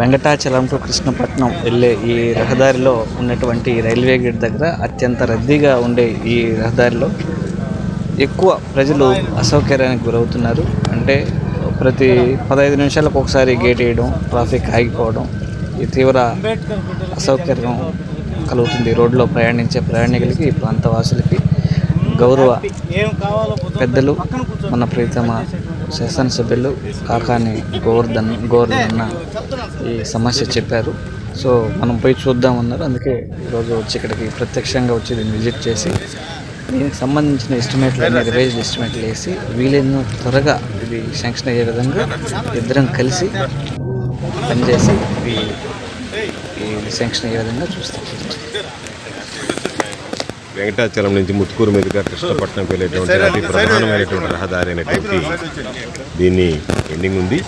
Venkatachalam to Krishnapatnam వెళ్ళే ఈ రహదారిలో ఉన్నటువంటి రైల్వే గేట్ దగ్గర అత్యంత రద్దీగా ఉండే ఈ రహదారిలో ఎక్కువ ప్రజలు అసౌకర్యానికి గురవుతున్నారు. అంటే ప్రతి పదహైదు నిమిషాలకు ఒకసారి గేట్ వేయడం ట్రాఫిక్ ఆగిపోవడం ఈ తీవ్ర అసౌకర్యం కలుగుతుంది. రోడ్లో ప్రయాణించే ప్రయాణికులకి ఈ ప్రాంత వాసులకి గౌరవ పెద్దలు మన ప్రీతమ శాసనసభ్యులు కాకాని గోవర్ధన్ గోవర్ధన్ ఈ సమస్య చెప్పారు. సో మనం పోయి చూద్దామన్నారు అందుకే ఈరోజు వచ్చి ఇక్కడికి ప్రత్యక్షంగా వచ్చి దీన్ని విజిట్ చేసి దీనికి సంబంధించిన ఎస్టిమేట్లు అన్ని రివైజ్డ్ ఎస్టిమేట్లు వేసి వీలైన త్వరగా ఇది శాంక్షన్ అయ్యే విధంగా ఇద్దరం కలిసి పనిచేసి ఇది ఇది శాంక్షన్ అయ్యే విధంగా చూస్తాం. వెంకటాచలం నుంచి ముత్తుకూరు మీదుగా కృష్ణపట్నం వెళ్ళేటువంటి అతి ప్రధానమైనటువంటి రహదారి అనేటువంటి దీన్ని ఎండింగ్ ఉంది.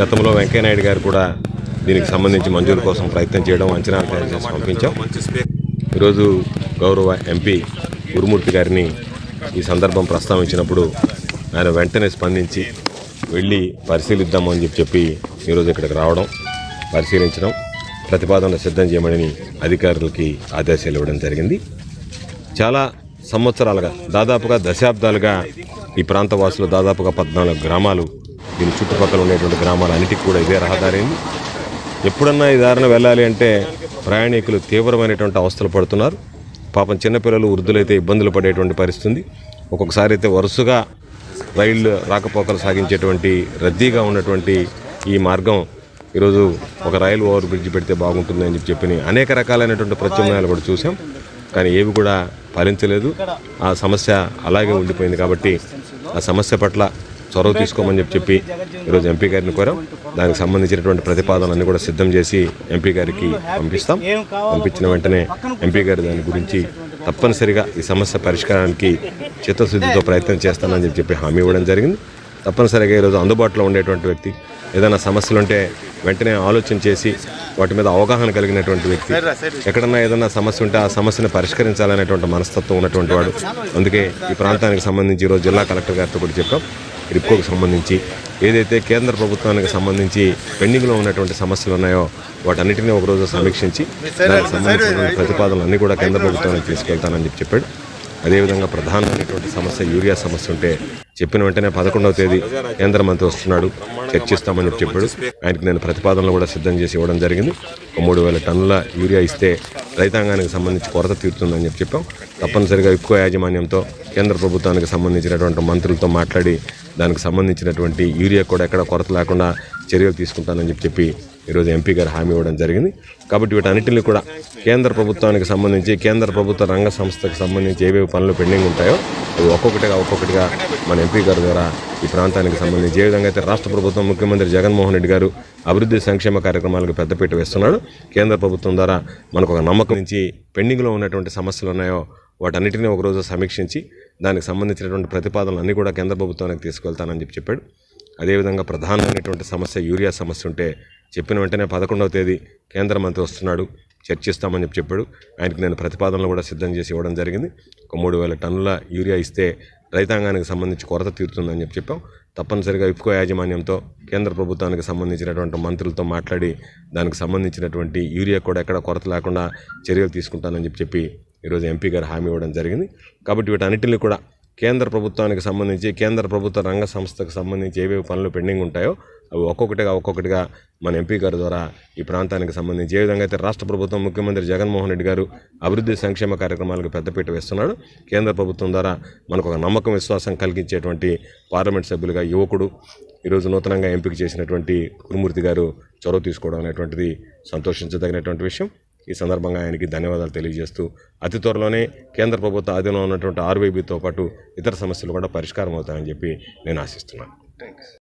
గతంలో వెంకయ్యనాయుడు గారు కూడా దీనికి సంబంధించి మంజూరు కోసం ప్రయత్నం చేయడం అంచనాలు తయారు చేసి పంపించాం. ఈరోజు గౌరవ ఎంపీ గురుమూర్తి గారిని ఈ సందర్భం ప్రస్తావించినప్పుడు ఆయన వెంటనే స్పందించి వెళ్ళి పరిశీలిద్దామని చెప్పి చెప్పి ఈరోజు ఇక్కడికి రావడం పరిశీలించడం ప్రతిపాదన సిద్ధం చేయమని అధికారులకి ఆదేశాలు ఇవ్వడం జరిగింది. చాలా సంవత్సరాలుగా దాదాపుగా దశాబ్దాలుగా ఈ ప్రాంత వాసులు దాదాపుగా పద్నాలుగు గ్రామాలు దీని చుట్టుపక్కల ఉండేటువంటి గ్రామాలన్నిటికీ కూడా ఇదే రహదారైంది ఎప్పుడన్నా ఈ దారిన వెళ్ళాలి అంటే ప్రయాణికులు తీవ్రమైనటువంటి అవస్థలు పడుతున్నారు. పాపం చిన్నపిల్లలు వృద్ధులైతే ఇబ్బందులు పడేటువంటి పరిస్థితి ఉంది ఒక్కొక్కసారి అయితే వరుసగా రైళ్ళు రాకపోకలు సాగించేటువంటి రద్దీగా ఉన్నటువంటి ఈ మార్గం ఈరోజు ఒక రైలు ఓవర్ బ్రిడ్జ్ పెడితే బాగుంటుంది అని చెప్పి అనేక రకాలైనటువంటి ప్రత్యామ్నాయాలు కూడా చూసాం కానీ ఏవి కూడా ఫలించలేదు. ఆ సమస్య అలాగే ఉండిపోయింది కాబట్టి ఆ సమస్య పట్ల చొరవ తీసుకోమని చెప్పి చెప్పి ఈరోజు ఎంపీ గారిని కోరాం. దానికి సంబంధించినటువంటి ప్రతిపాదనలన్నీ కూడా సిద్ధం చేసి ఎంపీ గారికి పంపిస్తాం. పంపించిన వెంటనే ఎంపీ గారు దాని గురించి తప్పనిసరిగా ఈ సమస్య పరిష్కారానికి చిత్తశుద్ధితో ప్రయత్నం చేస్తానని చెప్పి చెప్పి హామీ ఇవ్వడం జరిగింది. తప్పనిసరిగా ఈరోజు అందుబాటులో ఉండేటువంటి వ్యక్తి ఏదైనా సమస్యలు ఉంటే వెంటనే ఆలోచన చేసి వాటి మీద అవగాహన కలిగినటువంటి వ్యక్తి. ఎక్కడన్నా ఏదైనా సమస్య ఉంటే ఆ సమస్యను పరిష్కరించాలనేటువంటి మనస్తత్వం ఉన్నటువంటి వాడు. అందుకే ఈ ప్రాంతానికి సంబంధించి ఈరోజు జిల్లా కలెక్టర్ గారితో కూడా చెప్పాం. రిప్కోకి సంబంధించి ఏదైతే కేంద్ర ప్రభుత్వానికి సంబంధించి పెండింగ్లో ఉన్నటువంటి సమస్యలు ఉన్నాయో వాటన్నిటిని ఒకరోజు సమీక్షించి దానికి సంబంధించినటువంటి ప్రతిపాదనలు అన్నీ కూడా కేంద్ర ప్రభుత్వానికి తీసుకెళ్తానని చెప్పి చెప్పాడు. అదేవిధంగా ప్రధానమైనటువంటి సమస్య యూరియా సమస్య ఉంటే చెప్పిన వెంటనే పదకొండవ తేదీ కేంద్ర మంత్రి వస్తున్నాడు. చర్చిస్తామని చెప్పాడు. ఆయనకి నేను ప్రతిపాదనలు కూడా సిద్ధం చేసి ఇవ్వడం జరిగింది. మూడు వేల టన్నుల యూరియా ఇస్తే రైతాంగానికి సంబంధించి కొరత తీరుతుందని చెప్పి చెప్పాం. తప్పనిసరిగా ఎక్కువ యాజమాన్యంతో కేంద్ర ప్రభుత్వానికి సంబంధించినటువంటి మంత్రులతో మాట్లాడి దానికి సంబంధించినటువంటి యూరియా కూడా ఎక్కడ కొరత లేకుండా చర్యలు తీసుకుంటానని చెప్పి చెప్పి ఈరోజు ఎంపీ గారు హామీ ఇవ్వడం జరిగింది. కాబట్టి వీటన్నిటిని కూడా కేంద్ర ప్రభుత్వానికి సంబంధించి కేంద్ర ప్రభుత్వ రంగ సంస్థకు సంబంధించి ఏవేవి పనులు పెండింగ్ ఉంటాయో అవి ఒక్కొక్కటిగా ఒక్కొక్కటిగా మన ఎంపీ గారి ద్వారా ఈ ప్రాంతానికి సంబంధించి ఏ విధంగా అయితే రాష్ట్ర ప్రభుత్వం ముఖ్యమంత్రి జగన్మోహన్ రెడ్డి గారు అభివృద్ధి సంక్షేమ కార్యక్రమాలకు పెద్దపీట వేస్తున్నాడు కేంద్ర ప్రభుత్వం ద్వారా మనకు ఒక నమ్మకం నుంచి పెండింగ్లో ఉన్నటువంటి సమస్యలు ఉన్నాయో వాటన్నిటిని ఒకరోజు సమీక్షించి దానికి సంబంధించినటువంటి ప్రతిపాదనలు అన్నీ కూడా కేంద్ర ప్రభుత్వానికి తీసుకెళ్తానని చెప్పి చెప్పాడు. అదేవిధంగా ప్రధానమైనటువంటి సమస్య యూరియా సమస్య ఉంటే చెప్పిన వెంటనే పదకొండవ తేదీ కేంద్ర మంత్రి వస్తున్నాడు చర్చిస్తామని చెప్పి చెప్పాడు. ఆయనకి నేను ప్రతిపాదనలు కూడా సిద్ధం చేసి ఇవ్వడం జరిగింది. ఒక మూడు వేల టన్నుల యూరియా ఇస్తే రైతాంగానికి సంబంధించి కొరత తీరుతుందని చెప్పి చెప్పాం. తప్పనిసరిగా ఇఫ్కో యాజమాన్యంతో కేంద్ర ప్రభుత్వానికి సంబంధించినటువంటి మంత్రులతో మాట్లాడి దానికి సంబంధించినటువంటి యూరియా కూడా ఎక్కడ కొరత లేకుండా చర్యలు తీసుకుంటానని చెప్పి చెప్పి ఈరోజు ఎంపీ గారు హామీ ఇవ్వడం జరిగింది. కాబట్టి వీటన్నిటిని కూడా కేంద్ర ప్రభుత్వానికి సంబంధించి కేంద్ర ప్రభుత్వ రంగ సంస్థకు సంబంధించి ఏవేవి పనులు పెండింగ్ ఉంటాయో అవి ఒక్కొక్కటిగా ఒక్కొక్కటిగా మన ఎంపీ గారి ద్వారా ఈ ప్రాంతానికి సంబంధించి ఏ విధంగా అయితే రాష్ట్ర ప్రభుత్వం ముఖ్యమంత్రి జగన్మోహన్ రెడ్డి గారు అభివృద్ధి సంక్షేమ కార్యక్రమాలకు పెద్దపీట వేస్తున్నాడు కేంద్ర ప్రభుత్వం ద్వారా మనకు ఒక నమ్మకం విశ్వాసం కలిగించేటువంటి పార్లమెంట్ సభ్యులుగా యువకుడు ఈరోజు నూతనంగా ఎంపిక చేసినటువంటి కురుమూర్తి గారు చొరవ తీసుకోవడం అనేటువంటిది సంతోషించదగినటువంటి విషయం. ఈ సందర్భంగా ఆయనకి ధన్యవాదాలు తెలియజేస్తూ అతి త్వరలోనే కేంద్ర ప్రభుత్వ ఆధీనంలో ఉన్నటువంటి ఆర్వైబీతో పాటు ఇతర సమస్యలు కూడా పరిష్కారం అవుతాయని చెప్పి నేను ఆశిస్తున్నాను.